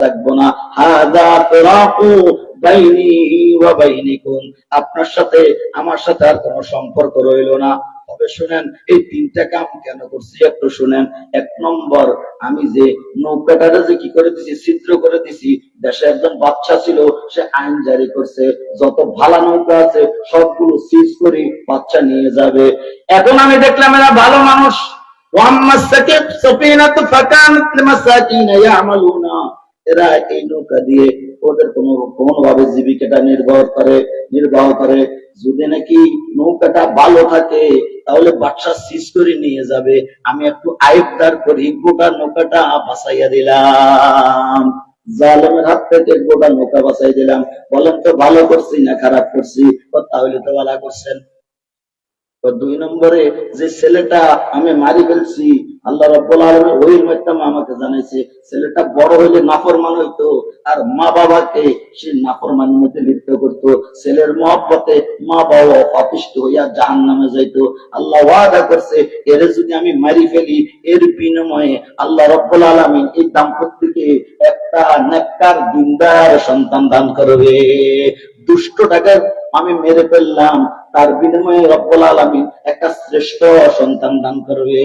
থাকব না। হাদা ফিরাকু বাইনি ওয়া আপনার সাথে, আমার সাথে আর কোনো সম্পর্ক রইল না। তবে শুনেন, এই তিনটা কাম কেন করছি একটু শুনেন। এক নম্বর, আমি যে নৌকাটারে যে কি করে দিছি, ছিদ্র করে দিছি, দেশে একজন বাচ্চা ছিল, সে আইন জারি করছে। যত ভালো নৌকা আছে, সবগুলো সিজ করে বাচ্চা নিয়ে যাবে। এখন আমি দেখলাম এরা ভালো মানুষ। ওয়াম্মা সাকিব ফাকানাত লিমাসাকিনা ইয়ামালুনা। এরা এই নৌকা দিয়ে ওদের কোনো কোনোভাবে জীবিকাটা নির্বাহ করে নির্বাহ করে। যদি নাকি নৌকাটা ভালো থাকে, তাহলে বাচ্চা সিজ করে নিয়ে যাবে। আমি একটু আয়ুক্তার করি, গোটা নৌকাটা বাঁচাইয়া দিলাম। জালেমের হাত থেকে গোটা নৌকা বাঁচাই দিলাম। বলেন তো, ভালো করছি না খারাপ করছি? তাহলে তো ভালো করছেন। দুই নম্বরে যে ছেলেটা আমি মারি ফেলছি আল্লাহ রব্বুল আলমী ওই মাধ্যম আমাকে জানাইছে, ছেলেটা বড় হইলে নাফরমান হইতো, আর মা বাবাকে সে নাফরমানের মধ্যে লিপ্ত করতো। ছেলের মহব্বতে মা বাবা অপিষ্ট হইয়া জাহান নামে যাইতো। আল্লাহ ওয়াদা করছে, এর যদি আমি মারি ফেলি, এর বিনিময়ে আল্লাহ রব্বুল আলমিন এই দাম্পত্যকে একটা নেককার দিনদার সন্তান দান করবে। দুষ্টটাকে আমি মেরে ফেললাম তার বিনিময়ে রব্বুল আলমিন একটা শ্রেষ্ঠ সন্তান দান করবে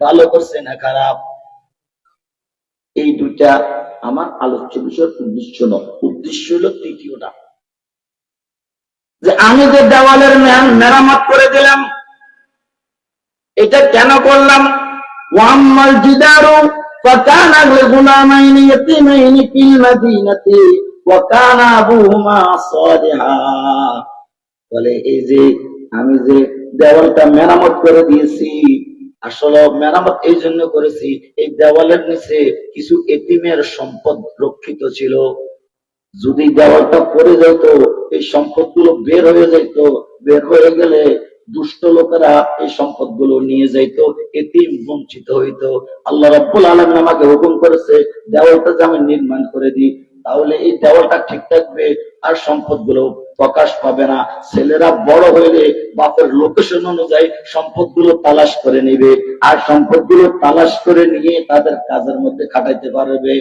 ভালো করছে না খারাপ এই দুইটা আমার আলোচ্য বিষয়ের উদ্দেশ্য নয় উদ্দেশ্য হলো তৃতীয়টা যে আমি যে দেওয়ালের মে- মেরামত করে দিলাম এটা কেন করলাম ওয়াম্মাল জিদারু فكان لغلامين يتيمين في المدينة وكان أبوهما صالحا বলে, এই যে আমি যে দেওয়ালটা মেরামত করে দিয়েছি, আসলে মেরামত এই জন্য করেছি, এই দেওয়ালের নিচে কিছু এতিমের সম্পদ রক্ষিত ছিল। যদি দেওয়ালটা পড়ে যেত, এই সম্পদগুলো বের হয়ে যেত। বের হয়ে গেলে দুষ্ট লোকেরা এই সম্পদগুলো নিয়ে যাইত, এতিম বঞ্চিত হইতো। আল্লাহ রাব্বুল আলামিন আমাকে হুকুম করেছে, দেওয়ালটা যে আমি নির্মাণ করে দিই, তাহলে এই দেওয়ালটা ঠিক থাকবে আর সম্পদগুলো প্রকাশ পাবে না। ছেলেরা বড় হইলে বাপের লোকেশন অনুযায়ী সম্পদগুলো তালাশ করে নিবে। আর সম্পদগুলো তালাশ করে নিয়ে তাদের কাজের মধ্যে খাটাইতে পারবে।